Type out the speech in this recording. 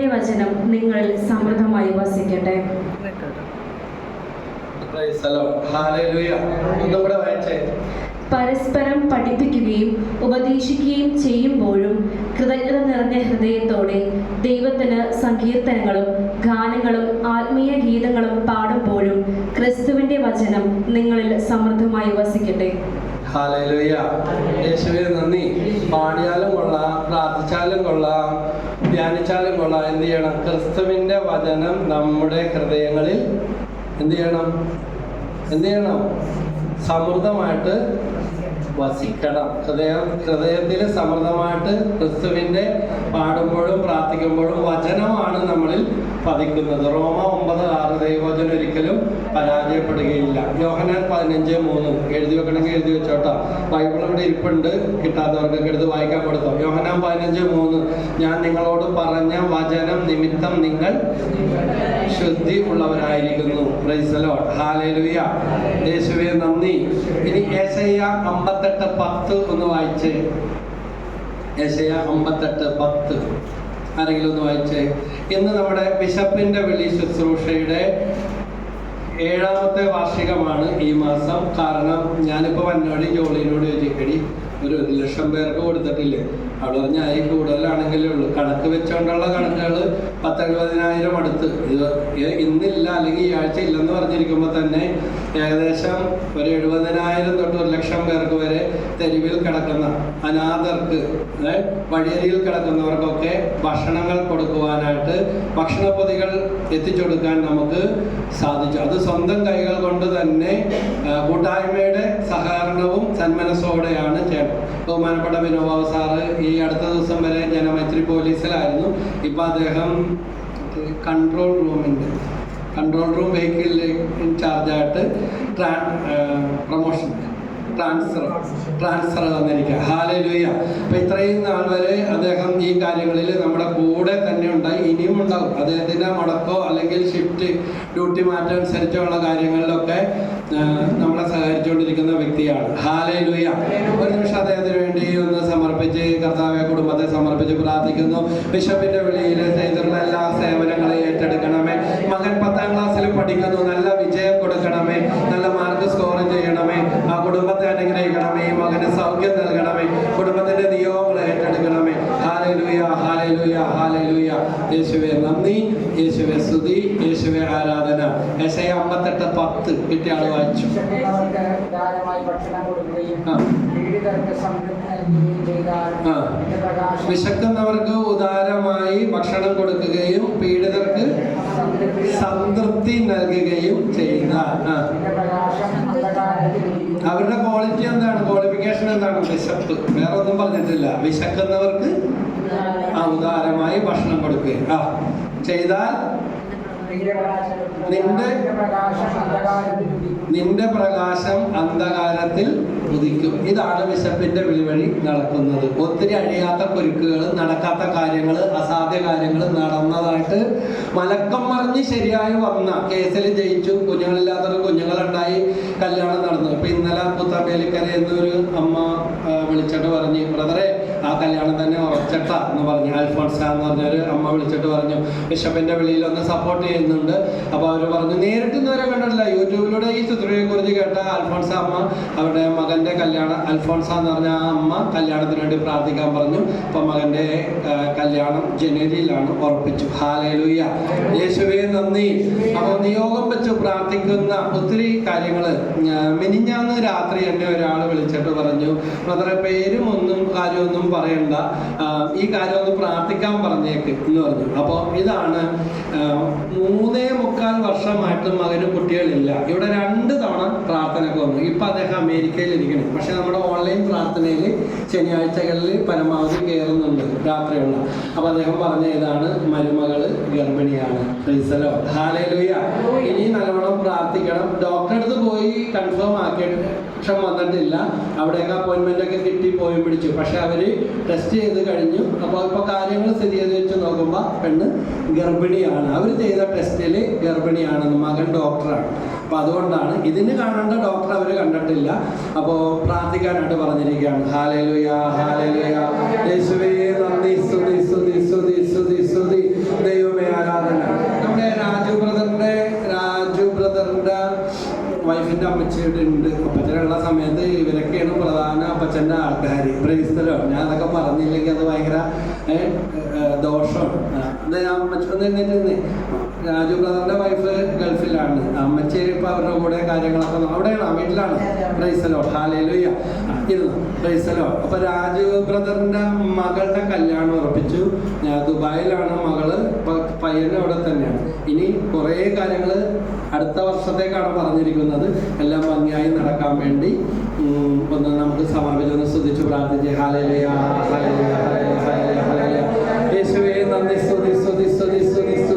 ക്രിസ്തുവിന്റെ വചനം നിങ്ങളിൽ സമൃദ്ധമായി വസിക്കട്ടെ. പരസ്പരം പഠിപ്പിക്കുകയും ഉപദേശിക്കുകയും ചെയ്യുമ്പോഴും കൃതജ്ഞത നിറഞ്ഞ ഹൃദയത്തോടെ ദൈവത്തിന് സങ്കീർത്തനങ്ങളും ഗാനങ്ങളും ആത്മീയ ഗീതങ്ങളും പാടുമ്പോഴും ക്രിസ്തുവിന്റെ വചനം നിങ്ങളിൽ സമൃദ്ധമായി വസിക്കട്ടെ. ഹാലലുയ യേശുവെ നന്ദി. പാടിയാലും കൊള്ളാം പ്രാർത്ഥിച്ചാലും കൊള്ളാം ധ്യാനിച്ചാലും കൊള്ളാം എന്ത് ചെയ്യണം? ക്രിസ്തുവിന്റെ വചനം നമ്മുടെ ഹൃദയങ്ങളിൽ എന്ത് ചെയ്യണം? എന്ത് ചെയ്യണം? സമൃദ്ധമായിട്ട് വസിക്കണം. ഹൃദയം ഹൃദയത്തിൽ സമൃദ്ധമായിട്ട് ക്രിസ്തുവിന്റെ പാടുമ്പോഴും പ്രാർത്ഥിക്കുമ്പോഴും വചനമാണ് നമ്മളിൽ പതിക്കുന്നത്. റോമ ഒമ്പത് ആറ് ദൈവവചനം ഒരിക്കലും പരാജയപ്പെടുകയില്ല. യോഹനാൻ പതിനഞ്ച് മൂന്ന്. എഴുതി വെക്കണമെങ്കിൽ എഴുതി വെച്ചോട്ടോ. ബൈബിൾ ഇവിടെ ഇരിപ്പുണ്ട്. കിട്ടാത്തവർക്കൊക്കെ എടുത്ത് വായിക്കാൻ കൊടുത്തോ. യോഹനാൻ പതിനഞ്ച് മൂന്ന്. ഞാൻ നിങ്ങളോട് പറഞ്ഞ വചനം നിമിത്തം നിങ്ങൾ ശുദ്ധി ഉള്ളവരായിരിക്കുന്നു. നന്ദി. ഇനി അമ്പത്തെട്ട് പത്ത് ഒന്ന് വായിച്ചേ. അമ്പത്തെട്ട് പത്ത്. ആരെങ്കിലും ഒന്ന് വായിച്ചേ. ഇന്ന് നമ്മുടെ ബിഷപ്പിന്റെ വിളി ശുശ്രൂഷയുടെ ഏഴാമത്തെ വാർഷികമാണ് ഈ മാസം. കാരണം ഞാനിപ്പോൾ വന്നോടി ജോളിനോട് ചോദിക്കടി ഒരു ഒരു ലക്ഷം പേർക്ക് കൊടുത്തിട്ടില്ലേ? അവിടെ പറഞ്ഞ അതിൽ കൂടുതലാണെങ്കിലേ ഉള്ളൂ. കണക്ക് വെച്ചുകൊണ്ടുള്ള കണക്കുകൾ പത്തെഴുപതിനായിരം അടുത്ത്. ഇത് ഇന്നില്ല അല്ലെങ്കിൽ ഈ ആഴ്ച ഇല്ലെന്ന് പറഞ്ഞിരിക്കുമ്പോൾ തന്നെ ഏകദേശം ഒരു എഴുപതിനായിരം തൊട്ട് ഒരു ലക്ഷം പേർക്ക് വരെ തെരുവിൽ കിടക്കുന്ന അനാഥർക്ക് അതായത് വഴിയരികിൽ കിടക്കുന്നവർക്കൊക്കെ ഭക്ഷണങ്ങൾ കൊടുക്കുവാനായിട്ട് ഭക്ഷണപ്പൊതികൾ എത്തിച്ചു കൊടുക്കാൻ നമുക്ക് സാധിച്ചു. അത് സ്വന്തം കൈകൾ കൊണ്ട് തന്നെ കൂട്ടായ്മയുടെ സഹകരണവും സന്മനസ്സോടെയാണ് ബഹുമാനപ്പെട്ട വിനോബാബു സാറ് ഈ അടുത്ത ദിവസം വരെ ജനമൈത്രി പോലീസിലായിരുന്നു. ഇപ്പം അദ്ദേഹം കൺട്രോൾ റൂമിന്റെ കൺട്രോൾ റൂം വെഹിക്കിൾ ഇൻചാർജായിട്ട് ട്രാൻ പ്രൊമോഷൻ ട്രാൻസ്ഫർ ട്രാൻസ്ഫർ തന്നിരിക്കുക ഹാലലുയ. അപ്പം ഇത്രയും നാൾ വരെ അദ്ദേഹം ഈ കാര്യങ്ങളിൽ നമ്മുടെ കൂടെ തന്നെ ഉണ്ടായി. ഇനിയും ഉണ്ടാവും. അദ്ദേഹത്തിന്റെ മുടക്കോ അല്ലെങ്കിൽ ഷിഫ്റ്റ് ഡ്യൂട്ടി മാറ്റം അനുസരിച്ചുള്ള കാര്യങ്ങളിലൊക്കെ നമ്മളെ സഹകരിച്ചുകൊണ്ടിരിക്കുന്ന വ്യക്തിയാണ്. ഹാലലുയ ഒരു നിമിഷം അദ്ദേഹത്തിന് വേണ്ടി ഒന്ന് സമർപ്പിച്ച് കർത്താവെ കുടുംബത്തെ സമർപ്പിച്ച് പ്രാർത്ഥിക്കുന്നു ബിഷപ്പിന്റെ വിളിയിൽ ഹാലലുയ ഹാലലുയ. യേശുവെ നന്ദി. യേശുവെ സ്തുതി. യേശുവെ ആരാധന. യശയ അമ്പത്തെട്ട് പത്ത്. കിട്ടിയ ആൾ വായിച്ചു. വിശക്കുന്നവർക്ക് ഉദാരമായി ഭക്ഷണം കൊടുക്കുകയും പീഡിതർക്ക് സംതൃപ്തി നൽകുകയും ചെയ്യുന്ന. അവരുടെ ക്വാളിറ്റി എന്താണ്? ക്വാളിഫിക്കേഷൻ എന്താണ്? വിശപ്പ്. വേറെ ഒന്നും പറഞ്ഞിട്ടില്ല. വിശക്കുന്നവർക്ക് ആ ഉദാരമായി ഭക്ഷണം കൊടുക്കുക. ചെയ്താൽ നിന്റെ നിന്റെ- പ്രകാശം അന്ധകാരത്തിൽ ഉദിക്കും. ഇതാണ് വിശപ്പിന്റെ വിളിവഴി നടക്കുന്നത്. ഒത്തിരി അഴിയാത്ത കുരുക്കുകൾ നടക്കാത്ത കാര്യങ്ങൾ അസാധ്യ കാര്യങ്ങൾ നടന്നതായിട്ട് മലക്കം മറിഞ്ഞ് ശരിയായി വന്ന കേസിൽ ജയിച്ചു. കുഞ്ഞുങ്ങളില്ലാത്തവർ കുഞ്ഞുങ്ങളുണ്ടായി കല്യാണം നടന്നു. ഇപ്പൊ ഇന്നലെ പുത്തമ്പേലിക്കര എന്നൊരു അമ്മ വിളിച്ചിട്ട് പറഞ്ഞു ബ്രദറെ ആ കല്യാണം തന്നെ ഉറച്ചട്ട എന്ന് പറഞ്ഞു. അൽഫോൺസ എന്ന് പറഞ്ഞൊരു അമ്മ വിളിച്ചിട്ട് പറഞ്ഞു ബിഷപ്പിന്റെ വിളിയിൽ ഒന്ന് സപ്പോർട്ട് ചെയ്യുന്നുണ്ട്. അപ്പൊ അവർ പറഞ്ഞു നേരിട്ട് ഇന്നുവരെ കണ്ടിട്ടില്ല. യൂട്യൂബിലൂടെ ഈ ചിത്രയെ കുറിച്ച് കേട്ട അൽഫോൺസ അമ്മ അവരുടെ മകന്റെ കല്യാണം അൽഫോൺസ എന്ന് പറഞ്ഞ ആ അമ്മ കല്യാണത്തിന് വേണ്ടി പ്രാർത്ഥിക്കാൻ പറഞ്ഞു. അപ്പൊ മകന്റെ കല്യാണം ജനുവരിയിലാണ് ഉറപ്പിച്ചു. ഹാലയിലൂയ യേശുവേ നന്ദി. അപ്പോൾ നിയോഗം വെച്ച് പ്രാർത്ഥിക്കുന്ന ഒത്തിരി കാര്യങ്ങൾ മിനിഞ്ഞാന്ന് രാത്രി എന്നെ ഒരാൾ വിളിച്ചിട്ട് പറഞ്ഞു ബ്രദറെ പേരും ഒന്നും കാര്യമൊന്നും പറയണ്ട. ഈ കാര്യം ഒന്ന് പ്രാർത്ഥിക്കാൻ പറഞ്ഞേക്ക് എന്ന് പറഞ്ഞു. അപ്പോൾ ഇതാണ് മൂന്നേ മുക്കാൽ വർഷമായിട്ട് മകന് കുട്ടികളില്ല. ഇവിടെ രണ്ട് പ്രാർത്ഥനയൊക്കെ വന്നു. ഇപ്പൊ അദ്ദേഹം അമേരിക്കയിൽ ഇരിക്കണം പക്ഷെ നമ്മുടെ ഓൺലൈൻ പ്രാർത്ഥനയിൽ ശനിയാഴ്ചകളിൽ പരമാവധി കയറുന്നുണ്ട് രാത്രിയുള്ള. അപ്പൊ അദ്ദേഹം പറഞ്ഞ ഇതാണ് മരുമകൾ ഗർഭിണിയാണ്. ഇനി നല്ലവണ്ണം പ്രാർത്ഥിക്കണം. ഡോക്ടറെ അടുത്ത് പോയി കൺഫേം ആക്കിയിട്ട് പക്ഷെ വന്നിട്ടില്ല. അവിടെയൊക്കെ അപ്പോയിൻമെന്റ് ഒക്കെ കിട്ടി പോയി പിടിച്ചു. പക്ഷെ അവർ ടെസ്റ്റ് ചെയ്ത് കഴിഞ്ഞു. അപ്പോൾ ഇപ്പൊ കാര്യങ്ങൾ സ്ഥിതി വെച്ച് നോക്കുമ്പോൾ പെണ്ണ് ഗർഭിണിയാണ്. അവർ ചെയ്ത ടെസ്റ്റിൽ ഗർഭിണിയാണെന്ന് മകൻ ഡോക്ടറാണ് അപ്പൊ അതുകൊണ്ടാണ് ഇതിന് കാണേണ്ട ഡോക്ടർ അവർ കണ്ടിട്ടില്ല. അപ്പോൾ പ്രാർത്ഥിക്കാനായിട്ട് പറഞ്ഞിരിക്കുകയാണ്. ഹാലേലുയ ഹാലേലുയ യേശുവേ നന്ദി. സ്തുതി സ്തുതി സ്തുതി സ്തുതി ദൈവം അപ്പച്ചന്റെ അമ്മച്ചിയുടെ ഉണ്ട്. അപ്പച്ചനുള്ള സമയത്ത് ഇവരൊക്കെയാണ് പ്രധാന അപ്പച്ചന്റെ ആൾക്കാർ പ്രൈസ്തലോ ഞാൻ അതൊക്കെ പറഞ്ഞില്ലെങ്കിൽ അത് ഭയങ്കര ദോഷമാണ്. രാജു ബ്രദറിന്റെ വൈഫ് ഗൾഫിലാണ്. അമ്മച്ചി ഇപ്പൊ അവരുടെ കൂടെ കാര്യങ്ങളൊക്കെ അവിടെയാണ് വീട്ടിലാണ്. പ്രൈസലോ ഹാലേലുയ്യ ഇരുന്നു പ്രൈസലോ. അപ്പൊ രാജു ബ്രദറിന്റെ മകളുടെ കല്യാണം ഉറപ്പിച്ചു. ദുബായിലാണ് മകൾ പയ്യന് അവിടെ തന്നെയാണ്. ഇനി കുറേ കാര്യങ്ങൾ അടുത്ത വർഷത്തേക്കാണ് പറഞ്ഞിരിക്കുന്നത്. എല്ലാം ഭംഗിയായി നടക്കാൻ വേണ്ടി. ഒന്ന് നമുക്ക് സമർപ്പിച്ചൊന്ന് സ്തുതിച്ച് പ്രാർത്ഥിച്ച്. Hallelujah hallelujah